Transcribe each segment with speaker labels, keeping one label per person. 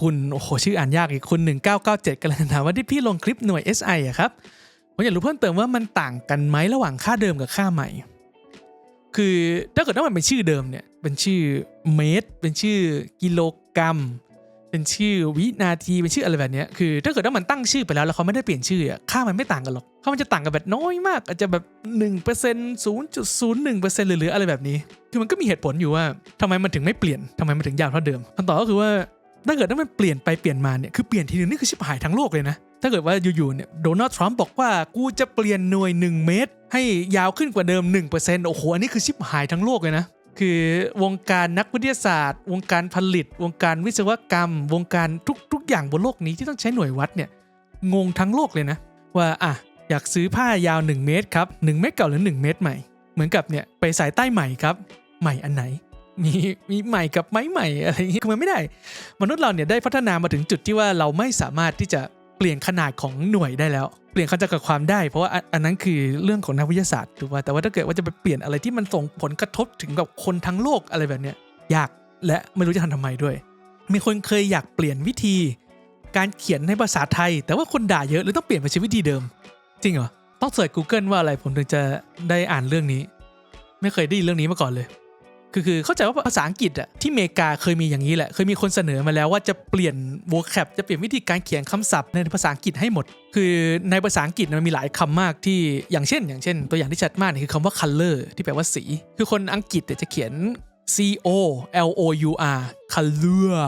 Speaker 1: คุณโอ้โหชื่ออ่านยากอีกคุณ 1997กำลังถามว่าที่พี่ลงคลิปหน่วย SI อะครับผมอยากรู้เพิ่มเติมว่ามันต่างกันไหมระหว่างค่าเดิมกับค่าใหม่ คือถ้าเกิดว่ามันเป็นชื่อเดิมเนี่ยเป็นชื่อเมตร เป็นชื่อกิโลกรัม เป็นชื่อวินาทีเป็นชื่ออะไรแบบนี้คือ ถ้าเกิดว่ามันตั้งชื่อไปแล้วแล้วเขาไม่ได้เปลี่ยนชื่ออะค่ามันไม่ต่างกันหรอกค่ามันจะต่างกันแบบน้อยมาก อาจจะแบบ1% 0.01%หรือๆอะไรแบบนี้ คือมันก็มีเหตุผลอยู่ว่าทำไมมันถึงไม่เปลี่ยนทำไมมันถึงยาวเท่าเดิมคำตอบก็คือว่า ถ้าเกิดว่ามันเปลี่ยนไปเปลี่ยนมาเนี่ยคือเปลี่ยนทีนึงนี่คือชิบหายทั้งโลกเลยนะถ้าเกิดว่าอยู่ๆเนี่ยโดนัลด์ทรัมป์บอกว่ากูจะเปลี่ยนหน่วย 1 เมตร ให้ยาวขึ้นกว่าเดิม 1%โอ้โหอันนี้คือชิบหายทั้งโลกเลยนะคือวงการนักวิทยาศาสตร์ วงการผลิต วงการวิศวกรรม วงการทุกทุกอย่างบนโลกนี้ที่ต้องใช้หน่วยวัดเนี่ยงงทั้งโลกเลยนะ ว่าอะอยากซื้อผ้ายาว 1 เมตรครับ1เมตรเก่าหรือ 1 เมตรใหม่ เหมือนกับเนี่ยไปสายใต้ใหม่ครับ ใหม่อันไหน มีมีใหม่กับไม้ใหม่อะไรอย่างงี้คือมันไม่ได้ มนุษย์เราเนี่ยได้พัฒนามาถึงจุดที่ว่าเราไม่สามารถที่จะเปลี่ยนขนาดของหน่วยได้แล้ว เปลี่ยนขนาดกับความได้ เพราะว่าอันอันนั้นคือเรื่องของนักวิทยาศาสตร์ถูกป่ะแต่ว่าถ้าเกิดว่าจะไปเปลี่ยนอะไรที่มันส่งผลกระทบถึงกับคนทั้งโลกอะไรแบบเนี้ยยากและไม่รู้จะทำทำไมด้วย มีคนเคยอยากเปลี่ยนวิธี การเขียนในภาษาไทย แต่ว่าคนด่าเยอะเลยต้องเปลี่ยนไปใช้วิธีเดิม จริงเหรอต้องเสิร์ช Google ว่าอะไรผมถึงจะได้อ่านเรื่องนี้ ไม่เคยได้ยินเรื่องนี้มาก่อนเลย คือคือเข้าใจว่าภาษาอังกฤษอะที่อเมริกาเคยมีอย่างนี้แหละเคยมีคนเสนอมาแล้วว่าจะเปลี่ยน vocab จะเปลี่ยนวิธีการเขียนคำศัพท์ในภาษาอังกฤษให้หมด คือในภาษาอังกฤษมันมีหลายคำมากที่อย่างเช่น อย่างเช่น ตัวอย่างที่ชัดมากนี่คือคำว่า color ที่แปลว่าสี คือคนอังกฤษจะเขียน C O L O U R color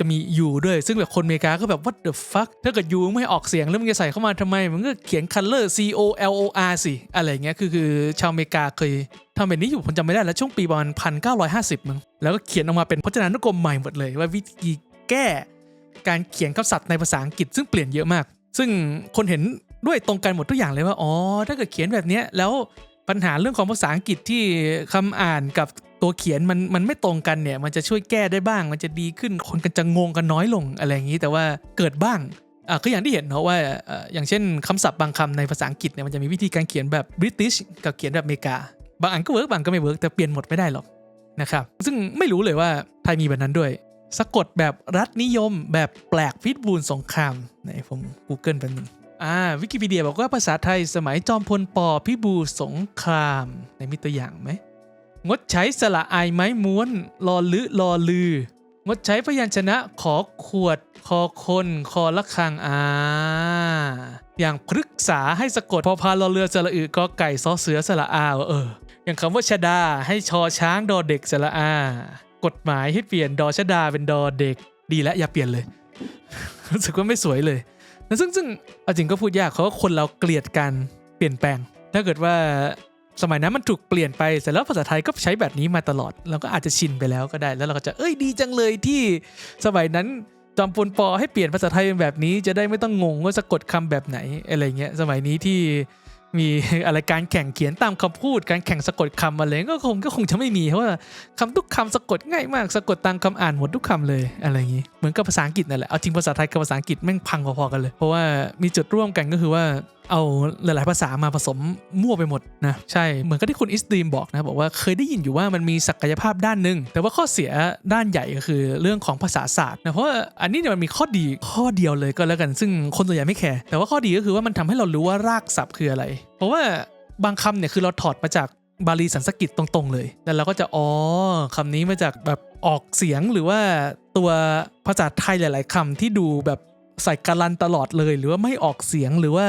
Speaker 1: จะมี U ด้วย ซึ่งแบบคนอเมริกาก็แบบ what the fuck ถ้าเกิด U ไม่ออกเสียง แล้วมึงจะใส่เข้ามาทำไมมึงก็เขียน color C O L O R สิ อะไรเงี้ย คือคือชาวอเมริกาเคย ทำแบบนี้อยู่ผมจำไม่ได้แล้วช่วงปีประมาณพันเก้าร้อยห้าสิบมึงแล้วก็เขียนออกมาเป็นพจนานุกรมใหม่หมดเลย ว่าวิธีแก้การเขียนคำศัพท์ในภาษาอังกฤษซึ่งเปลี่ยนเยอะมาก ซึ่งคนเห็นด้วยตรงกันหมดทุกอย่างเลยว่าอ๋อถ้าเกิดเขียนแบบนี้แล้วปัญหาเรื่องของภาษาอังกฤษที่คำอ่านกับตัวเขียนมันมันไม่ตรงกันเนี่ย มันจะช่วยแก้ได้บ้าง มันจะดีขึ้นคนกันจะงงกันน้อยลงอะไรอย่างนี้แต่ว่าเกิดบ้างอะก็อย่างที่เห็นเนาะว่าอ่อย่างเช่นคำศัพท์บางคำในภาษาอังกฤษเนี่ยมันจะมีวิธีการเขียนแบบบริติชกับเขียนแบบอเมริกา บางอันก็เวิร์กบางก็ไม่เวิร์กแต่เปลี่ยนหมดไม่ได้หรอกนะครับซึ่งไม่รู้เลยว่าไทยมีแบบนั้นด้วย สะกดแบบรัฐนิยมแบบแปลกพิษบูนสงครามไหนผม Google แป๊บนึงอ่าวิกิพีเดียบอกว่าภาษาไทยสมัยจอมพลปพิบูลสงครามไหนมีตัวอย่างไหมงดใช้สระอายไม้ม้วนรอลือรอลืองดใช้พยัญชนะขอขวด คอคนคอละคังอ่าอย่างพฤกษาให้สะกดพอพานรอเรือสระอึกอไก่ซอเสือสระอาเออ อย่างคำว่าชดาให้ชอช้างดอเด็กสระอา กฎหมายให้เปลี่ยนดอชดาเป็นดอเด็ก ดีแล้วอย่าเปลี่ยนเลย รู้สึกว่าไม่สวยเลยซึ่งซึ่งเอาจริงก็พูดยากเพราะว่าคนเราเกลียดการเปลี่ยนแปลง ถ้าเกิดว่าสมัยนั้นมันถูกเปลี่ยนไปเสร็จแล้วภาษาไทยก็ใช้แบบนี้มาตลอดเราก็อาจจะชินไปแล้วก็ได้ แล้วเราก็จะเอ้ยดีจังเลยที่สมัยนั้นจอมพลปอให้เปลี่ยนภาษาไทยเป็นแบบนี้จะได้ไม่ต้องงงว่าสะกดคำแบบไหนอะไรเงี้ยสมัยนี้ที่ มีอะไรการแข่งเขียนตามคำพูด การแข่งสะกดคำอะไรก็คงก็คงจะไม่มีเพราะว่าคำทุกคำสะกดง่ายมาก สะกดตามคำอ่านหมดทุกคำเลยอะไรอย่างนี้เหมือนกับภาษาอังกฤษนั่นแหละเอาจริงภาษาไทยกับภาษาอังกฤษแม่งพังพอๆกันเลย เพราะว่ามีจุดร่วมกันก็คือว่าเอาหลาย ๆ ภาษามาผสมมั่วไปหมดนะใช่เหมือนกับที่คุณอิสตีมบอกนะบอกว่าเคยได้ยินอยู่ว่ามันมีศักยภาพด้านหนึ่งแต่ว่าข้อเสียด้านใหญ่ก็คือเรื่องของภาษาศาสตร์นะเพราะว่าอันนี้เนี่ยมันมีข้อดีข้อเดียวเลยก็แล้วกัน ซึ่งคนส่วนใหญ่ไม่แคร์แต่ว่าข้อดีก็คือว่ามันทำให้เรารู้ว่ารากศัพท์คืออะไร เพราะว่าบางคำเนี่ยคือเราถอดมาจากบาลีสันสกฤตตรงๆเลย แล้วเราก็จะอ๋อคำนี้มาจากแบบออกเสียงหรือว่าตัวภาษาไทยหลาย ๆคำที่ดูแบบใส่การันตลอดเลย หรือว่าไม่ออกเสียงหรือว่า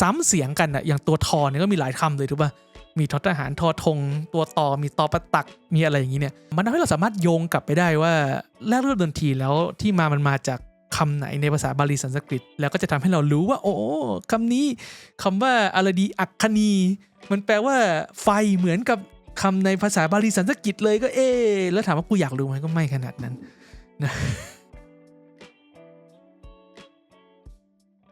Speaker 1: ซ้ำเสียงกันอะอย่างตัวทอเนี่ยก็มีหลายคำเลยถูกปะมีทอทหารทอทง ตัวต่อมีตอประตักมีอะไรอย่างนี้เนี่ย มันทำให้เราสามารถโยงกลับไปได้ว่าแรกเริ่มดนตรีแล้วที่มามันมาจาก คำไหนในภาษาบาลีสันสกฤต แล้วก็จะทำให้เรารู้ว่า โอ้คำนี้คำว่าอารดีอัคคณีมันแปลว่าไฟเหมือนกับคำในภาษาบาลีสันสกฤตเลยก็เอ๊แล้วถามว่ากูอยากรู้ไหมก็ไม่ขนาดนั้นนะ